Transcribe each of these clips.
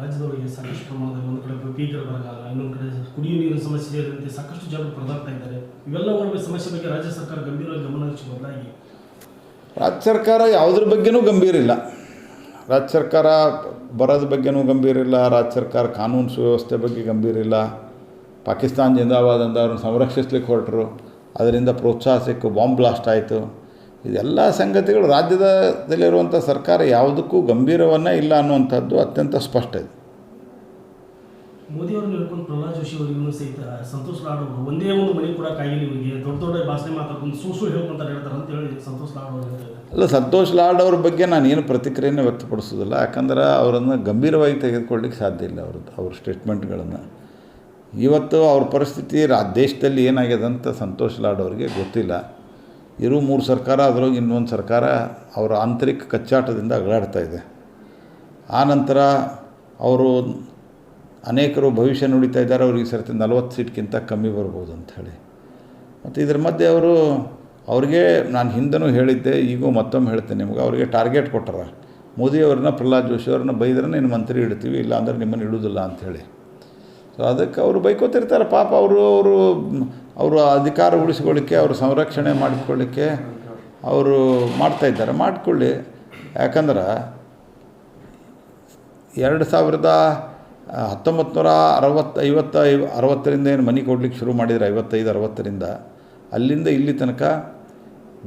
ರಾಜ್ಯದೊಳಗೆ ಸಾಕಷ್ಟು ಪ್ರಮಾಣದಲ್ಲಿ ಒಂದು ಕಡೆ ಭೀಕರ ಬರಗಾಲ, ಇನ್ನೊಂದು ಕಡೆ ಕುಡಿಯುವ ನೀರಿನ ಸಮಸ್ಯೆ ಸೇರಿದಂತೆ ಸಾಕಷ್ಟು ಜನರು ಪರದಾಡ್ತಾ ಇದ್ದಾರೆ. ಇವೆಲ್ಲವುಗಳ ಸಮಸ್ಯೆ ಬಗ್ಗೆ ರಾಜ್ಯ ಸರ್ಕಾರ ಗಂಭೀರವಾಗಿ ಗಮನ ಹರಿಸಿ ಬದಲಾಗಿ ರಾಜ್ಯ ಸರ್ಕಾರ ಯಾವುದ್ರ ಬಗ್ಗೆನೂ ಗಂಭೀರ ಇಲ್ಲ. ರಾಜ್ಯ ಸರ್ಕಾರ ಬರೋದ ಬಗ್ಗೆನೂ ಗಂಭೀರ ಇಲ್ಲ. ರಾಜ್ಯ ಸರ್ಕಾರ ಕಾನೂನು ಸುವ್ಯವಸ್ಥೆ ಬಗ್ಗೆ ಗಂಭೀರ ಇಲ್ಲ. ಪಾಕಿಸ್ತಾನ ಜಿಂದಾಬಾದ್ ಅಂತ ಅವ್ರನ್ನ ಸಂರಕ್ಷಿಸ್ಲಿಕ್ಕೆ ಹೊರಟರು. ಅದರಿಂದ ಪ್ರೋತ್ಸಾಹ ಸಿಕ್ಕು ಬಾಂಬ್ ಬ್ಲಾಸ್ಟ್ ಆಯಿತು. ಇದೆಲ್ಲ ಸಂಗತಿಗಳು ರಾಜ್ಯದಲ್ಲಿರುವಂಥ ಸರ್ಕಾರ ಯಾವುದಕ್ಕೂ ಗಂಭೀರವನ್ನ ಇಲ್ಲ ಅನ್ನುವಂಥದ್ದು ಅತ್ಯಂತ ಸ್ಪಷ್ಟ ಇದೆ. ಹಿಡ್ಕೊಂಡು ಪ್ರಹ್ಲಾದ್ ಜೋಶಿ ಅವರಿಗೂ ಸಹಿತ ಸಂತೋಷ್ ಲಾಡ್ ಅವರು ಒಂದೇ ಒಂದು ಮನೆ ಕೂಡ ಕಾಯಿಲೆ ಇವರಿಗೆ ದೊಡ್ಡ ದೊಡ್ಡ ಭಾಷೆ ಮಾತಾಡ್ಕೊಂಡು ಸೂಸು ಹೇಳ್ಕೊಂತಾರೆ ಹೇಳ್ತಾರೆ ಅಂತ ಹೇಳಿ ಸಂತೋಷ್ ಲಾಡ್ ಅವರು ಅಲ್ಲ ಸಂತೋಷ್ ಲಾಡ್ ಅವ್ರ ಬಗ್ಗೆ ನಾನು ಏನು ಪ್ರತಿಕ್ರಿಯೆಯನ್ನು ವ್ಯಕ್ತಪಡಿಸೋದಿಲ್ಲ ಯಾಕಂದ್ರೆ ಅವರನ್ನು ಗಂಭೀರವಾಗಿ ತೆಗೆದುಕೊಳ್ಳಿಕ್ಕೆ ಸಾಧ್ಯ ಇಲ್ಲ ಅವ್ರದ್ದು ಅವ್ರ ಸ್ಟೇಟ್ಮೆಂಟ್ಗಳನ್ನು. ಇವತ್ತು ಅವ್ರ ಪರಿಸ್ಥಿತಿ ರಾ ದೇಶದಲ್ಲಿ ಏನಾಗಿದೆ ಅಂತ ಸಂತೋಷ್ ಲಾಡ್ ಅವರಿಗೆ ಗೊತ್ತಿಲ್ಲ. ಇರೋ ಮೂರು ಸರ್ಕಾರ ಅದರೊಳಗೆ ಇನ್ನೊಂದು ಸರ್ಕಾರ ಅವರ ಆಂತರಿಕ ಕಚ್ಚಾಟದಿಂದ ಅಗಳಾಡ್ತಾ ಇದೆ. ಆ ನಂತರ ಅವರು ಅನೇಕರು ಭವಿಷ್ಯ ನುಡಿತಾ ಇದ್ದಾರೆ, ಅವ್ರಿಗೆ ಸರ್ತಿ ನಲ್ವತ್ತು ಸೀಟ್ಗಿಂತ ಕಮ್ಮಿ ಬರ್ಬೋದು ಅಂಥೇಳಿ ಮತ್ತು ಇದ್ರ ಮಧ್ಯೆ ಅವರು, ಅವ್ರಿಗೆ ನಾನು ಹಿಂದನೂ ಹೇಳಿದ್ದೆ, ಈಗೂ ಮತ್ತೊಮ್ಮೆ ಹೇಳ್ತೇನೆ ನಿಮ್ಗೆ, ಅವರಿಗೆ ಟಾರ್ಗೆಟ್ ಕೊಟ್ಟಾರ. ಮೋದಿಯವ್ರನ್ನ ಪ್ರಹ್ಲಾದ್ ಜೋಶಿ ಅವ್ರನ್ನ ಬೈದ್ರೆ ನಿನ್ನ ಮಂತ್ರಿ ಇಡ್ತೀವಿ ಇಲ್ಲ ಅಂದ್ರೆ ನಿಮ್ಮನ್ನು ಇಡೋದಿಲ್ಲ ಅಂಥೇಳಿ ಸೊ ಅದಕ್ಕೆ ಅವರು ಬೈಕೋತಿರ್ತಾರೆ. ಪಾಪ ಅವರು ಅವರು ಅವರು ಅಧಿಕಾರ ಉಳಿಸ್ಕೊಳ್ಳಿಕ್ಕೆ ಅವರು ಸಂರಕ್ಷಣೆ ಮಾಡಿಕೊಳ್ಳಿಕ್ಕೆ ಅವರು ಮಾಡ್ತಾ ಇದ್ದಾರೆ. ಮಾಡಿಕೊಳ್ಳಿ. ಯಾಕಂದ್ರೆ ಎರಡು ಸಾವಿರದ ಹತ್ತೊಂಬತ್ತು ನೂರ ಅರವತ್ತು, ಐವತ್ತ ಐವ- ಅರವತ್ತರಿಂದ ಏನು ಮನೆ ಕೊಡ್ಲಿಕ್ಕೆ ಶುರು ಮಾಡಿದ್ರು, ಐವತ್ತೈದು, ಅರವತ್ತರಿಂದ, ಅಲ್ಲಿಂದ ಇಲ್ಲಿ ತನಕ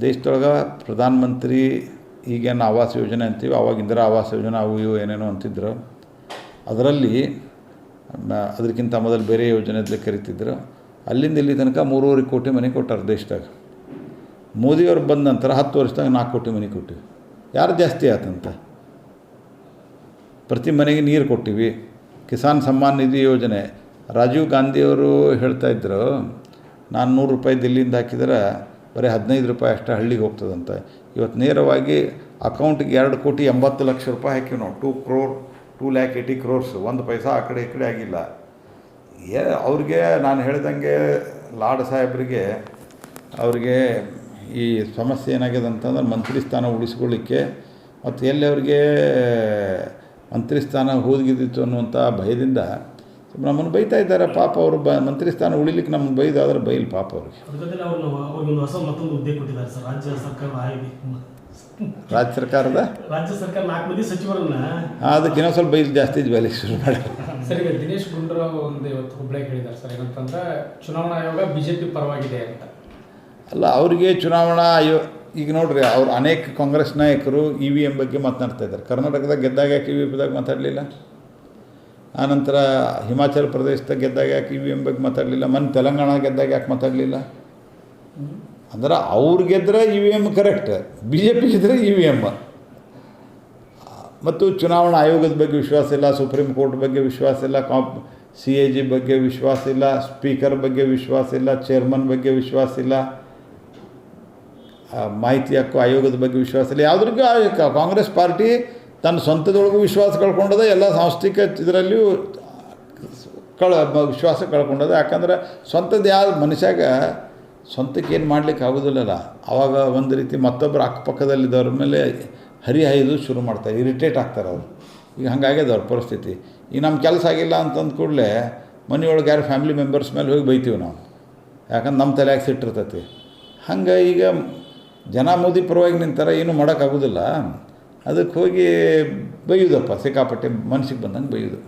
ದೇಶದೊಳಗೆ ಪ್ರಧಾನಮಂತ್ರಿ ಈಗೇನು ಆವಾಸ್ ಯೋಜನೆ ಅಂತೀವಿ, ಅವಾಗ ಇಂದಿರಾ ಆವಾಸ್ ಯೋಜನೆ ಅವು ಇವು ಏನೇನೋ ಅಂತಿದ್ರು. ಅದರಲ್ಲಿ ಅದಕ್ಕಿಂತ ಮೊದಲು ಬೇರೆ ಯೋಜನೆ ಅಂತ ಕರಿತಿದ್ರು. ಅಲ್ಲಿಂದ ಇಲ್ಲಿ ತನಕ ಮೂರುವರೆ ಕೋಟಿ ಮನೆ ಕೊಟ್ಟಾರೆ ದೇಶದಾಗ. ಮೋದಿಯವ್ರು ಬಂದ ನಂತರ ಹತ್ತು ವರ್ಷದಾಗ ನಾಲ್ಕು ಕೋಟಿ ಮನೆ ಕೊಟ್ಟಿವಿ. ಯಾರು ಜಾಸ್ತಿ ಆತಂತ? ಪ್ರತಿ ಮನೆಗೆ ನೀರು ಕೊಟ್ಟಿವಿ. ಕಿಸಾನ್ ಸಮ್ಮಾನ್ ನಿಧಿ ಯೋಜನೆ. ರಾಜೀವ್ ಗಾಂಧಿಯವರು ಹೇಳ್ತಾ ಇದ್ದರು ನಾನು ನೂರು ರೂಪಾಯಿ ದಿಲ್ಲಿಂದ ಹಾಕಿದ್ರೆ ಬರೀ ಹದಿನೈದು ರೂಪಾಯಿ ಅಷ್ಟೇ ಹಳ್ಳಿಗೆ ಹೋಗ್ತದಂತ. ಇವತ್ತು ನೇರವಾಗಿ ಅಕೌಂಟಿಗೆ ಎರಡು ಕೋಟಿ ಎಂಬತ್ತು ಲಕ್ಷ ರೂಪಾಯಿ ಹಾಕಿವಿ ನಾವು. Two crore two lakh eighty crores ಒಂದು ಪೈಸಾ ಆ ಕಡೆ ಈ ಕಡೆ ಆಗಿಲ್ಲ. ಏ, ಅವ್ರಿಗೆ ನಾನು ಹೇಳ್ದಂಗೆ ಲಾಡ್ ಸಾಹೇಬ್ರಿಗೆ ಅವ್ರಿಗೆ ಈ ಸಮಸ್ಯೆ ಏನಾಗಿದೆ ಅಂತಂದ್ರೆ ಮಂತ್ರಿ ಸ್ಥಾನ ಉಳಿಸ್ಕೊಳ್ಳಿಕ್ಕೆ ಮತ್ತು ಎಲ್ಲಿ ಅವ್ರಿಗೆ ಮಂತ್ರಿ ಸ್ಥಾನ ಹೋಗಿದ್ದಿತ್ತು ಅನ್ನುವಂಥ ಭಯದಿಂದ ನಮ್ಮನ್ನು ಬೈತಾ ಇದ್ದಾರೆ ಪಾಪ ಅವರು ಬ ಮಂತ್ರಿ ಸ್ಥಾನ ಉಳಿಲಿಕ್ಕೆ ನಮ್ಮನ್ನು ಬೈದಾದ್ರೆ ಬೈಲಿ ಪಾಪ ಅವ್ರಿಗೆ. ಅದಕ್ಕೆ ಅವ್ರನ್ನ ಅವ್ರಿಗೆ ಒಂದು ಹೊಸ ಮತ್ತೊಂದು ಹುದ್ದೆ ಕೊಟ್ಟಿದ್ದಾರೆ ಸರ್ ರಾಜ್ಯ ಸರ್ಕಾರದ? ರಾಜ್ಯ ಸರ್ಕಾರ ನಾಲ್ಕು ಮಂದಿ ಸಚಿವರನ್ನ. ಆ, ಅದಕ್ಕೆ ಇನ್ನೊಂದು ಸ್ವಲ್ಪ ಬೈಲ್ ಜಾಸ್ತಿ ಬೆಲೆ ಶುರು ಮಾಡಿ. ಸರ್ ಈಗ ದಿನೇಶ್ ಗುಂಡೂರಾವ್ ಒಂದು ಇವತ್ತು ಹುಬ್ಳಿ ಹೇಳಿದ್ದಾರೆ ಸರ್ ಏನಂತಂದ್ರೆ ಚುನಾವಣಾ ಆಯೋಗ ಬಿಜೆಪಿ ಪರವಾಗಿದೆ ಅಂತ. ಅಲ್ಲ ಅವರಿಗೆ ಚುನಾವಣಾ ಆಯೋ ಈಗ ನೋಡ್ರಿ ಅವ್ರು ಅನೇಕ ಕಾಂಗ್ರೆಸ್ ನಾಯಕರು ಇ ವಿ ಎಂ ಬಗ್ಗೆ ಮಾತನಾಡ್ತಾ ಇದ್ದಾರೆ. ಕರ್ನಾಟಕದಾಗ ಗೆದ್ದಾಗ ಯಾಕೆ ಇ ವಿ ಎಮ್ದಾಗ ಮಾತಾಡಲಿಲ್ಲ. ಆನಂತರ ಹಿಮಾಚಲ ಪ್ರದೇಶದಾಗ ಗೆದ್ದಾಗ ಯಾಕೆ ಇ ವಿ ಎಂ ಬಗ್ಗೆ ಮಾತಾಡಲಿಲ್ಲ? ಮನ್ ತೆಲಂಗಾಣ ಗೆದ್ದಾಗ ಯಾಕೆ ಮಾತಾಡಲಿಲ್ಲ? ಅಂದ್ರೆ ಅವ್ರು ಗೆದ್ದರೆ E V M correct, B J P ಗೆದ್ರೆ ಇ ವಿ ಎಂ ಮತ್ತು ಚುನಾವಣಾ ಆಯೋಗದ ಬಗ್ಗೆ ವಿಶ್ವಾಸ ಇಲ್ಲ, ಸುಪ್ರೀಂ ಕೋರ್ಟ್ ಬಗ್ಗೆ ವಿಶ್ವಾಸ ಇಲ್ಲ, ಕಾಂಪ್, ಸಿ ಎ ಜಿ ಬಗ್ಗೆ ವಿಶ್ವಾಸ ಇಲ್ಲ, ಸ್ಪೀಕರ್ ಬಗ್ಗೆ ವಿಶ್ವಾಸ ಇಲ್ಲ, ಚೇರ್ಮನ್ ಬಗ್ಗೆ ವಿಶ್ವಾಸ ಇಲ್ಲ. ಮಾಹಿತಿ ಹಕ್ಕು ಆಯೋಗದ ಬಗ್ಗೆ ವಿಶ್ವಾಸ ಇಲ್ಲ. ಯಾವುದ್ರಿಗೂ ಕಾಂಗ್ರೆಸ್ ಪಾರ್ಟಿ ತನ್ನ ಸ್ವಂತದೊಳಗೂ ವಿಶ್ವಾಸ ಕಳ್ಕೊಂಡದ ಎಲ್ಲ ಸಾಂಸ್ಥಿಕ ಇದರಲ್ಲಿಯೂ ಕಳ ವಿಶ್ವಾಸ ಕಳ್ಕೊಂಡದ. ಯಾಕಂದ್ರೆ ಸ್ವಂತದ್ದು ಯಾವ ಮನುಷ್ಯಾಗ ಸ್ವಂತಕ್ಕೆ ಏನು ಮಾಡ್ಲಿಕ್ಕೆ ಆಗೋದಿಲ್ಲಲ್ಲ. ಆವಾಗ ಒಂದು ರೀತಿ ಮತ್ತೊಬ್ಬರು ಅಕ್ಕಪಕ್ಕದಲ್ಲಿದ್ದವ್ರ ಮೇಲೆ ಹರಿಹಾಯ್ದು ಶುರು ಮಾಡ್ತಾರೆ. ಇರಿಟೇಟ್ ಆಗ್ತಾರೆ ಅವರು. ಈಗ ಹಂಗಾಗ್ಯದ ಅವ್ರ ಪರಿಸ್ಥಿತಿ. ಈಗ ನಮ್ಮ ಕೆಲಸ ಆಗಿಲ್ಲ ಅಂತಂದ ಕೂಡಲೇ ಮನೆಯೊಳಗೆ ಯಾರು ಫ್ಯಾಮಿಲಿ ಮೆಂಬರ್ಸ್ ಮೇಲೆ ಹೋಗಿ ಬೈತೀವಿ ನಾವು. ಯಾಕಂದ್ರೆ ನಮ್ಮ ತಲೆಯಾಗಿ ಸಿಟ್ಟಿರ್ತೈತಿ. ಹಂಗೆ ಈಗ ಜನ ಮೋದಿ ಪರವಾಗಿ ನಿಂತಾರೆ ಏನೂ ಮಾಡೋಕ್ಕಾಗೋದಿಲ್ಲ. ಅದಕ್ಕೆ ಹೋಗಿ ಬೈಯೋದಪ್ಪ ಸಿಕ್ಕಾಪಟ್ಟೆ ಮನಸ್ಸಿಗೆ ಬಂದಂಗೆ ಬೈಯೋದು.